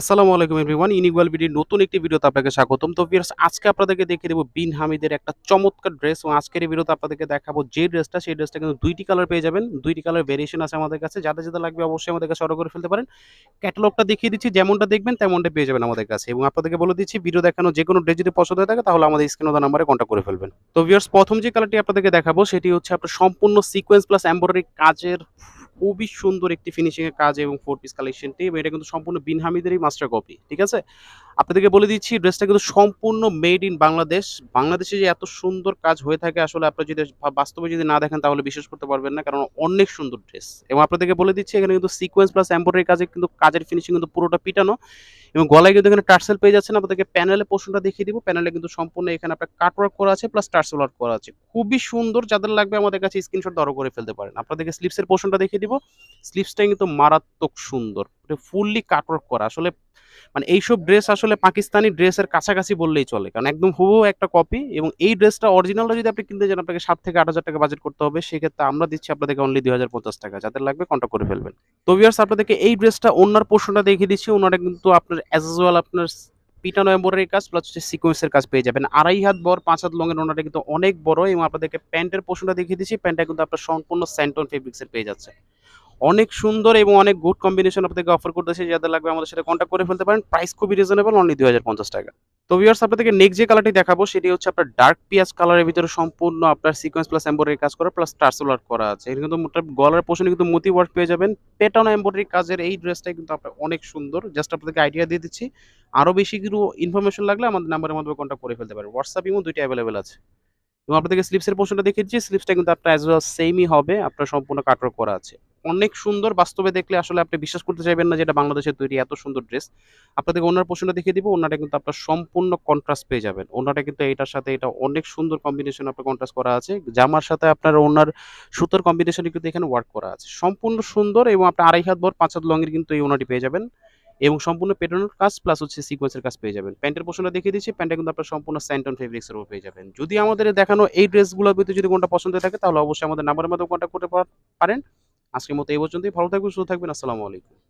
আসসালামু আলাইকুম এভরিওয়ান ইনিগুয়াল বিডির নতুন একটি ভিডিওতে আপনাকে স্বাগতম। তো ভিউয়ার্স আজকে আপনাদেরকে দেখিয়ে দেবো বিন হামিদের একটা চমৎকার ড্রেস এবং আজকের ভিডিওতে আপনাদেরকে দেখাবো যে ড্রেসটা সেই ড্রেসটা কিন্তু দুইটি কালার পেয়ে যাবেন। দুইটি কালার ভেরিয়েশন আছে আমাদের কাছে। যাদের যাদের লাগবে অবশ্যই আমাদের কাছে অর্ডার করে ফেলতে পারেন। ক্যাটালগটা দেখিয়ে দিচ্ছি, যেমনটা দেখবেন তেমনটা পেয়ে যাবেন আমাদের কাছে। এবং আপনাদেরকে বলে দিচ্ছি ভিডিও দেখানো যে কোনো ড্রেস যদি পছন্দ হয়ে থাকে, তাহলে আমাদের স্ক্রিনে নাম্বারে কন্ট্যাক্ট করে ফেলবেন। তো ভিউয়ার্স প্রথম যে কালারটি আপনাদেরকে দেখাবো, সেটি হচ্ছে আপনার সম্পূর্ণ সিকোয়েন্স প্লাস এমব্রয়ডারি কাজের খুবই সুন্দর একটি ফিনিশিং এর কাজ এবং ফোর পিস কালেকশনটি এটা কিন্তু সম্পূর্ণ বিন হামিদেরই মাস্টার কপি ঠিক আছে? আপনাদেরকে বলে দিচ্ছি ড্রেসটা কিন্তু সম্পূর্ণ মেড ইন বাংলাদেশ। বাংলাদেশে যে এত সুন্দর কাজ হয়ে থাকে, আসলে আপনি যদি বাস্তবে যদি না দেখেন, তাহলে বিশ্বাস করতে পারবেন না, কারণ অনেক সুন্দর ড্রেস এবং আপনাদেরকে বলে দিচ্ছি, এখানে কিন্তু সিকোয়েন্স প্লাস এমব্রয়ডারি কাজে কিন্তু, কাজের ফিনিশিং কিন্তু পুরোটা পিটানো। এবং গলায় কিন্তু এখানে টার্সেল পেয়ে যাচ্ছেন, আপনাদেরকে প্যানেলে পোর্শনটা দেখিয়ে দিব। প্যানেলে কিন্তু সম্পূর্ণ এখানে আপনার কাটওয়ার্ক করা আছে প্লাস টার্সেল ওয়ার্ক করা আছে। খুবই সুন্দর, যাদের লাগবে আমাদের কাছে স্ক্রিনশট দরও করে ফেলতে পারেন। আপনাদেরকে স্লিপসের পোর্শনটা দেখিয়ে দিব। স্লিপসটা কিন্তু মারাত্মক সুন্দর। ফুললি কাটওয়ার্ক করা। আসলে মানে এইসব ড্রেস আসলে পাকিস্তানি ড্রেসের কাছাকাছি বললেই চলে। কারণ একদম হুবহু একটা কপি এবং এই ড্রেসটা অরিজিনালটা যদি আপনি কিনতে চান, আপনাকে সাত থেকে আট হাজার টাকা বাজেট করতে হবে। সেক্ষেত্রে আমরা দিচ্ছি আপনাদেরকে অনলি দুই হাজার পঞ্চাশ টাকা। যাদের লাগবে কন্ট্যাক্ট করে ফেলবেন। তো ভিউয়ার্স আপনাদেরকে এই ড্রেসটা অন্যার পোর্শনটা দেখিয়ে দিচ্ছি। ওনারা কিন্তু আপনার অ্যাজ ওয়েল আপনার পিটানো এম্বয়ডারি কাজ প্লাস হচ্ছে সিকোয়েন্সের কাজ পেয়ে যাবেন। আড়াই হাত বড় পাঁচ হাত লঙের ওনাটা কিন্তু অনেক বড় এবং আপনাদেরকে প্যান্টের পোর্শনটা দেখিয়ে দিচ্ছি। প্যান্টটা কিন্তু আপনার সম্পূর্ণ স্যান্টন ফেব্রিক্সের পেয়ে যাচ্ছে। অনেক সুন্দর এবং অনেক গুড কম্বিনেশন আপনাদেরকে অফার করতেছে। যাদের লাগবে আমাদের সাথে কন্ট্যাক্ট করে ফেলতে পারেন। প্রাইস খুবই রিজনেবল অনলি দুই হাজার পঞ্চাশ টাকা। তো ভিউয়ার্স আপনাদেরকে নেক্সট যে কালারটি দেখাবো, সেটি হচ্ছে আপনার ডার্ক পিয়াজ কালারের ভিতরে সম্পূর্ণ আপনার সিকোয়েন্স প্লাস এম্বয়ডারি কাজ করা প্লাস টার্সেল ওয়ার্ক করা আছে। এটা কিন্তু গলার পোষণে কিন্তু মতি ওয়ার্ক পেয়ে যাবেন। পেটানো এম্বয়ডারি কাজের এই ড্রেসটা কিন্তু আপনার অনেক সুন্দর। জাস্ট আপনাদেরকে আইডিয়া দিয়ে দিচ্ছি। আরও বেশি কিছু ইনফরমেশন লাগলে আমাদের নাম্বারের মাধ্যমে কন্ট্যাক্ট করে ফেলতে পারেন। হোয়াটসঅ্যাপ ইমো দুইটা অ্যাভেলেবেল আছে। এবং আপনাদেরকে স্লিপসের পোর্শনটা দেখিয়ে দিচ্ছি। স্লিপসটা কিন্তু আপনার অ্যাজ ওয়েল সেমই হবে। আপনার সম্পূর্ণ কাটওয়ার্ক করা আছে। অনেক সুন্দর বাস্তবে দেখলে আসলে আপনি বিশ্বাস করতে চাইবেন না যেটা বাংলাদেশের তৈরি এত সুন্দর ড্রেস। আপনাদেরকে ওনার পোর্শনটা দেখিয়ে দিব, ওনাটা কিন্তু আপনার সম্পূর্ণ কন্ট্রাস্ট পেয়ে যাবেন। ওনাটা কিন্তু এটার সাথে এটা অনেক সুন্দর কম্বিনেশন আপনার কন্ট্রাস্ট করা আছে। জামার সাথে আপনার ওনার সুতোর কম্বিনেশন কিন্তু এখানে ওয়ার্ক করা আছে। সম্পূর্ণ সুন্দর এবং আপনি আড়াই হাত বর পাঁচ হাত লঙের কিন্তু এই ওনাটি পেয়ে যাবেন। এবং সম্পূর্ণ পেটানোর কাজ প্লাস হচ্ছে সিকোয়েন্সের কাজ পেয়ে যাবেন। প্যান্টের পোর্শনটা দেখিয়ে দিচ্ছি, প্যান্টটা কিন্তু আপনার সম্পূর্ণ স্যান্টন ফেব্রিক্সের উপর পেয়ে যাবেন। যদি আমাদের দেখানো এই ড্রেসগুলোর ভিতরে যদি কোনটা পছন্দ থাকে, তাহলে অবশ্যই আমাদের নাম্বারের মাধ্যমে কন্ট্যাক্ট করতে পার- পারেন। আজকের মতো এই পর্যন্তই। ভালো থাকবেন সুস্থ থাকবেন। আসসালামু আলাইকুম।